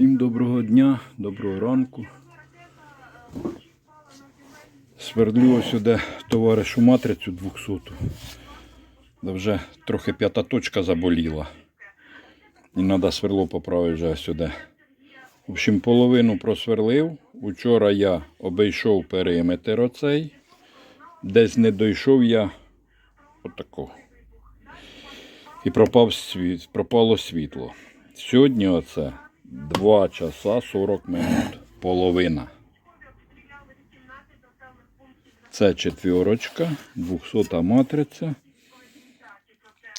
Всім доброго дня, доброго ранку. Свердлю сюди товаришу матрицю 200. Да вже трохи п'ята точка заболіла. І треба сверло поправити вже сюди. В общем, половину просверлив. Учора я обійшов периметр оцей. Десь не дійшов я отакого. І пропав світ, пропало світло. Сьогодні оце 2 часа 40 минут. Половина. Це четвірочка, 200 матриця.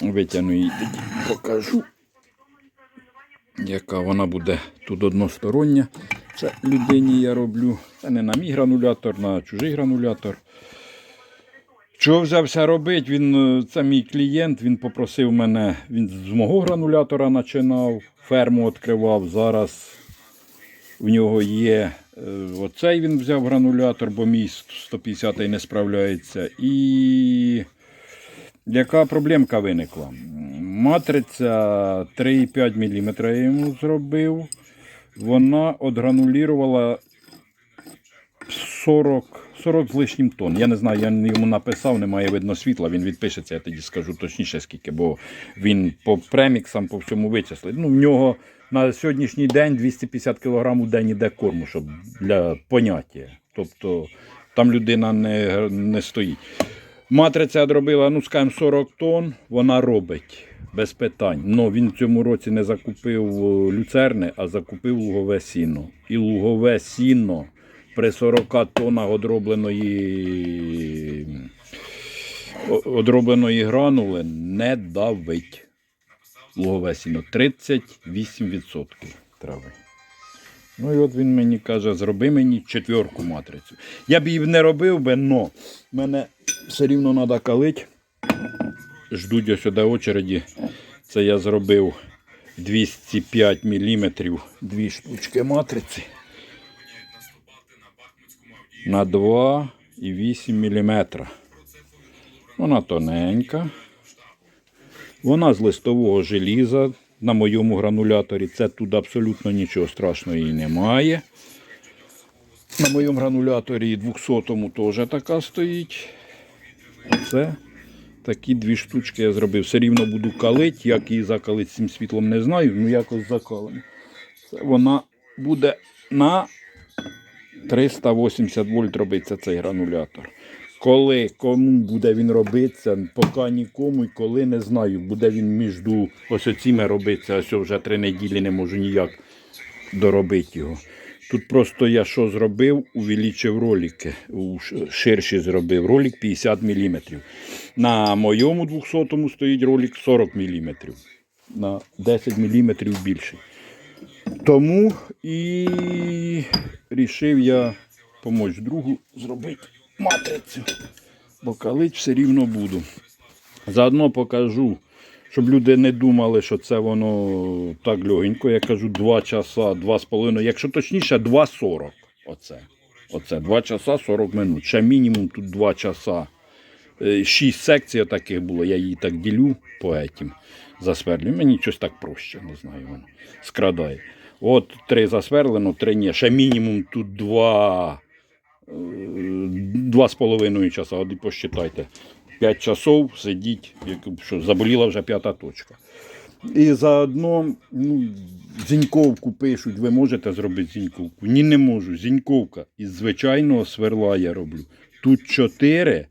Витягну її покажу. Яка вона буде тут одностороння. Це людині я роблю. Це не на мій гранулятор, на чужий гранулятор. Чого взявся робити? Він, е, це мій клієнт, він попросив мене, він з мого гранулятора починав, ферму відкривав. Зараз в нього є е, оцей він взяв гранулятор, бо мій 150-й не справляється. І яка проблемка виникла? Матриця 3,5 мм я йому зробив. Вона одгранулірувала 40, 40 з лишнім тонн. Я не знаю, я йому написав, немає видно світла, він відпишеться, я тоді скажу точніше скільки, бо він по преміксам по всьому вичислить. Ну, в нього на сьогоднішній день 250 кг у день іде корму, щоб для поняття. Тобто там людина не, не стоїть. Матриця зробила, ну, скажімо, 40 тонн, вона робить. Без питань. Но він в цьому році не закупив е, люцерни, а закупив лугове сіно. І лугове сіно при 40 тоннах одробленої, одробленої гранули не давить. Лугове сіно 38% трави. Ну і от він мені каже, зроби мені четверку матрицю. Я б її не робив би, но мене все рівно треба калити. Ждуть ось сюди очереді. Це я зробив 205 мм, дві штучки матриці на 2,8 мм. Вона тоненька. Вона з листового желіза на моєму грануляторі. Це тут абсолютно нічого страшного і немає. На моєму грануляторі 200-му теж така стоїть. Це такі дві штучки я зробив. Все рівно буду калити. Як її закалити цим світлом, не знаю. Ну якось закалимо. Вона буде на 380 вольт робиться цей гранулятор. Коли, кому буде він робитися, поки нікому і коли не знаю, буде він між ось оціми робитися, ось вже три неділі не можу ніяк доробити його. Тут просто я що зробив, увеличив ролики, ширші зробив. Ролик 50 мм. На моєму 200-му стоїть ролик 40 мм. На 10 мм більший. Тому і рішив я помочь другу зробити матрицю. Бо калить все рівно буду. Заодно покажу, щоб люди не думали, що це воно так легенько. Я кажу 2 часа, 2,5, якщо точніше, 2,40. Оце. Оце 2 часа 40 минут. Ще мінімум тут 2 часа. Е, Шість секцій таких було, я її так ділю по етім засверлю. Мені щось так проще, не знаю, воно скрадає. От три засверлено, три ні. Ще мінімум тут два, е, два з половиною часа. От посчитайте. П'ять часов сидіть, як що заболіла вже п'ята точка. І заодно ну, зіньковку пишуть, ви можете зробити зіньковку? Ні, не можу. Зіньковка із звичайного сверла я роблю. Тут 4,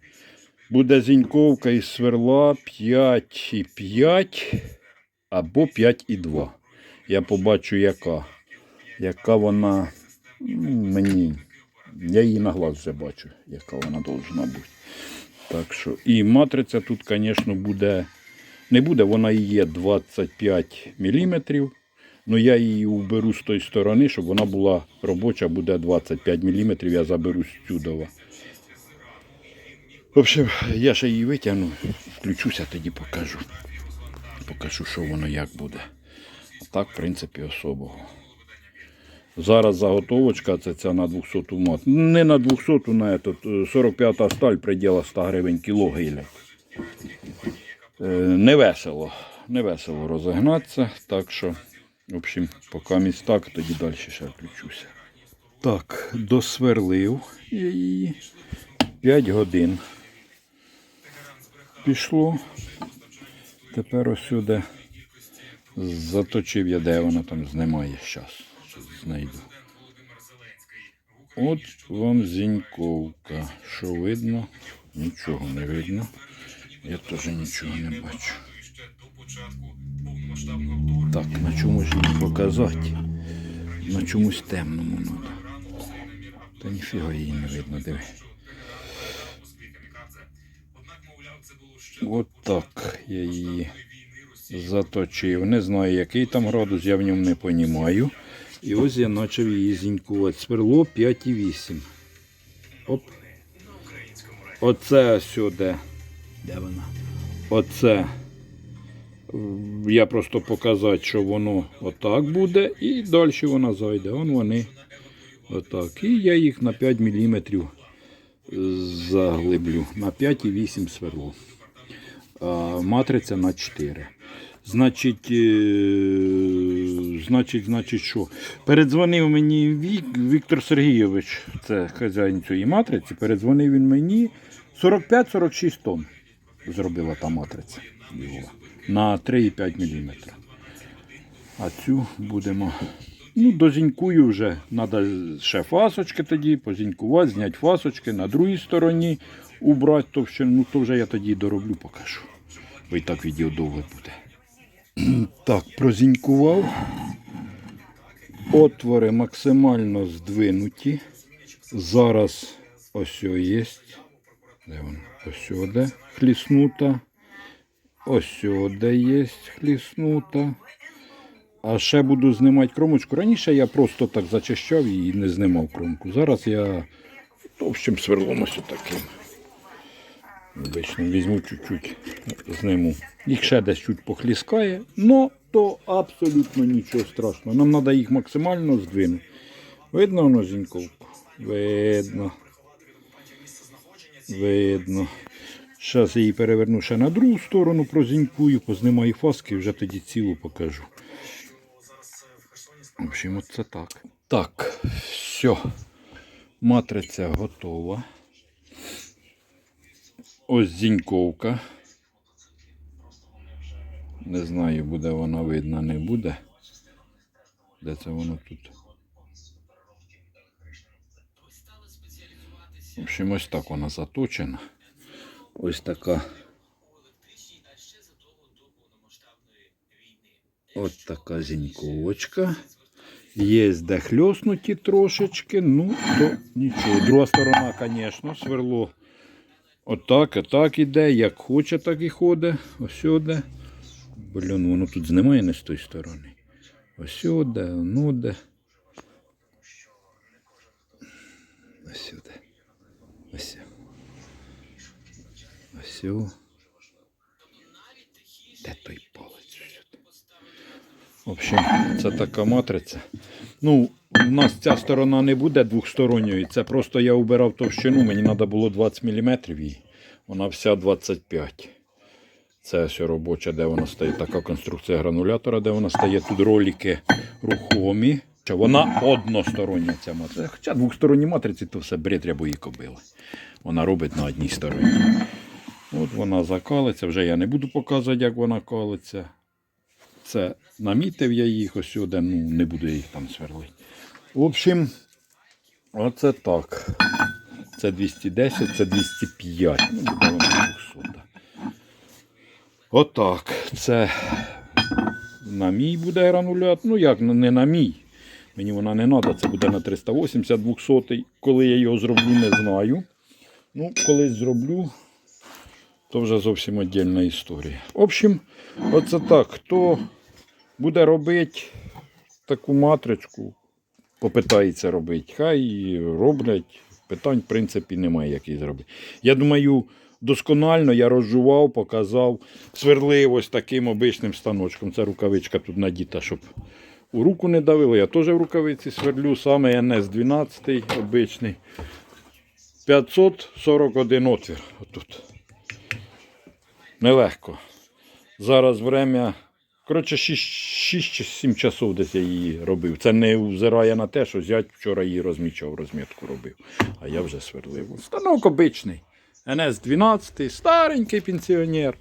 буде зіньковка із сверла 5,5 або 5,2. Я побачу, яка. Яка вона ну, мені. Я її на глаз вже бачу, яка вона повинна бути. Так що, і матриця тут, звісно, буде. Не буде, вона і є 25 мм. Ну я її уберу з тої сторони, щоб вона була робоча, буде 25 мм, я заберу з чудова. В общем, я ще її витягну, включуся, тоді покажу. Покажу, що воно як буде. А так, в принципі, особого. Зараз заготовочка, це ця на 200 мат. Не на 200, на этот, 45 сталь, приділа 100 гривень кіло гилять. Е, Не весело, не весело розігнатися, так що В общем, поки місь так, тоді далі ще включуся. Так, досверлив її 5 годин. Пішло. Тепер ось сюди заточив я, де вона там знімає зараз. Знайду. От вам зіньковка. Що видно? Нічого не видно. Я теж нічого не бачу. Так, на чому ж її показати? На чомусь темному треба. Та ніфіга її не видно, диви. От так я її заточив. Не знаю, який там градус, я в ньому не понімаю. І ось я почав її зінькувати. Сверло 5,8. Оп. Оце сюди. Де вона? Оце. Я просто показати, що воно отак буде, і далі вона зайде. Вон вони. Отак. І я їх на 5 мм заглиблю. На 5,8 сверло. Матриця на 4. Значить, е, значить, значить, що? Передзвонив мені Вік, Віктор Сергійович, це хазяїн цієї матриці. Передзвонив він мені 45-46 тонн зробила та матриця його на 3,5 мм. А цю будемо. Ну, дозінькую вже. Треба ще фасочки тоді, позінькувати, зняти фасочки на другій стороні, убрати товщину. Ну, то вже я тоді дороблю, покажу. Бо і так відео довго буде. Так, прозінькував. Отвори максимально здвинуті. Зараз ось є. Де воно? Ось сюди хліснута. Ось сюди є хліснута. А ще буду знімати кромочку. Раніше я просто так зачищав і не знімав кромку. Зараз я товщим сверлом ось таким. Обично візьму чуть-чуть, зниму. Їх ще десь чуть похліскає, но то абсолютно нічого страшного. Нам треба їх максимально здвинути. Видно воно зіньковку? Видно. Видно. Зараз я її переверну ще на другу сторону, прозінькую, познімаю фаски і вже тоді цілу покажу. В общем, оце так. Так, все. Матриця готова. Ось зіньковка. Не знаю, буде вона видна, не буде. Де це воно тут? В общем, ось так вона заточена. Ось така. От така зіньковочка. Є де хльоснуті трошечки, ну то нічого. Друга сторона, звісно, сверло отак, отак іде, як хоче, так і ходить. Ось сюди. Блін, воно тут знімає не з тої сторони. Ось сюди, ну де. Ось сюди. Ось. Ось. Де той палець? Сюди. В це така матриця. Ну, у нас ця сторона не буде двохсторонньої. Це просто я убирав товщину, мені треба було 20 мм її. Вона вся 25. Це все робоча, де вона стоїть. Така конструкція гранулятора, де вона стає. Тут ролики рухомі. Вона одностороння ця матриця. Хоча двохсторонні матриці, то все бред рябої кобили. Вона робить на одній стороні. От вона закалиться. Вже я не буду показувати, як вона калиться. Це намітив я їх ось сюди, ну не буду я їх там сверлити. В общем, оце так. Це 210, це 205. Ну, буде воно 200. Отак. Це на мій буде гранулят. Ну як, не на мій. Мені вона не треба, це буде на 380 200. Коли я його зроблю, не знаю. Ну, колись зроблю, то вже зовсім віддільна історія. В общем, оце так. Хто буде робити таку матричку, попитається робити, хай роблять. Питань, в принципі, немає, як її зробити. Я думаю, досконально я розжував, показав, сверлив ось таким обичним станочком. Це рукавичка тут надіта, щоб у руку не давило. Я теж в рукавиці сверлю, саме НС-12 обичний. 541 отвір. Отут. Нелегко. Зараз время Коротше, 6 чи 7 часов десь я її робив. Це не взирає на те, що зять вчора її розмічав, розмітку робив. А я вже сверлив. Станок обичний. НС-12, старенький пенсіонер.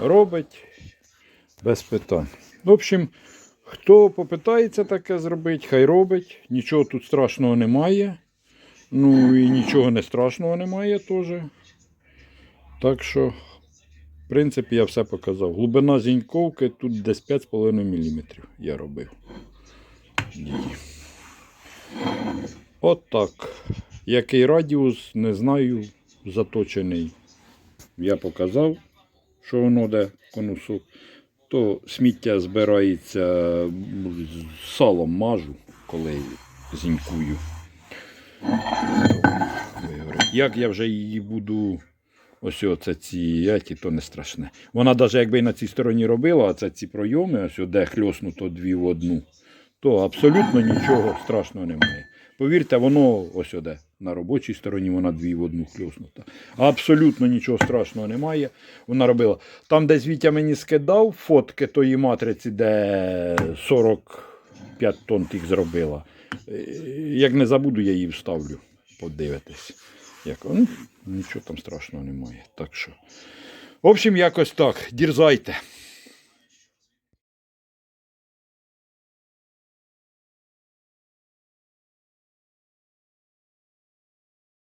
Робить без питань. В общем, хто попитається таке зробити, хай робить. Нічого тут страшного немає. Ну і нічого не страшного немає теж. Так що, принципі, я все показав. Глибина зіньковки тут десь 5,5 мм я робив. Її. От. Який радіус, не знаю, заточений. Я показав, що воно де конусок. То сміття збирається салом мажу, коли зінькую. Як я вже її буду. Ось оце ці яті, то не страшне. Вона навіть якби і на цій стороні робила, а це ці пройоми, ось де хльоснуто дві в одну, то абсолютно нічого страшного немає. Повірте, воно ось оде, на робочій стороні вона дві в одну хльоснута. Абсолютно нічого страшного немає. Вона робила. Там, де Вітя мені скидав фотки тої матриці, де 45 тонн тих зробила. Е, Як не забуду, я її вставлю. Подивитись. Як, ну, нічого там страшного немає. Так що. В общем, якось так. Дірзайте.